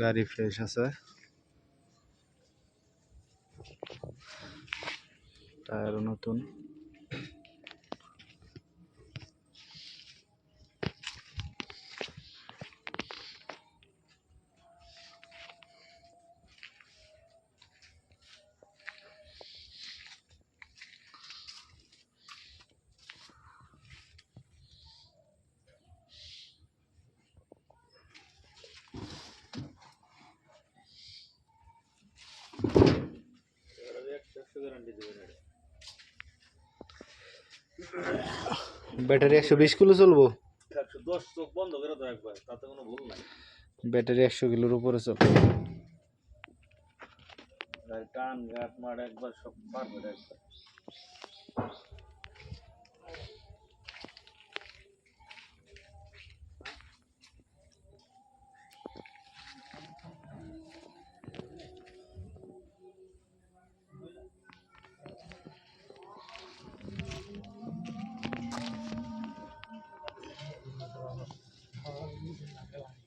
গাড়ি ফ্রেশ আছে। টায়ারও নতুন। ব্যাটারি একশো বিশ কিলো চলবো? ব্যাটারি একশো কিলোর উপরে চল টান গাট মার একবার সব পারবে একবার। lang.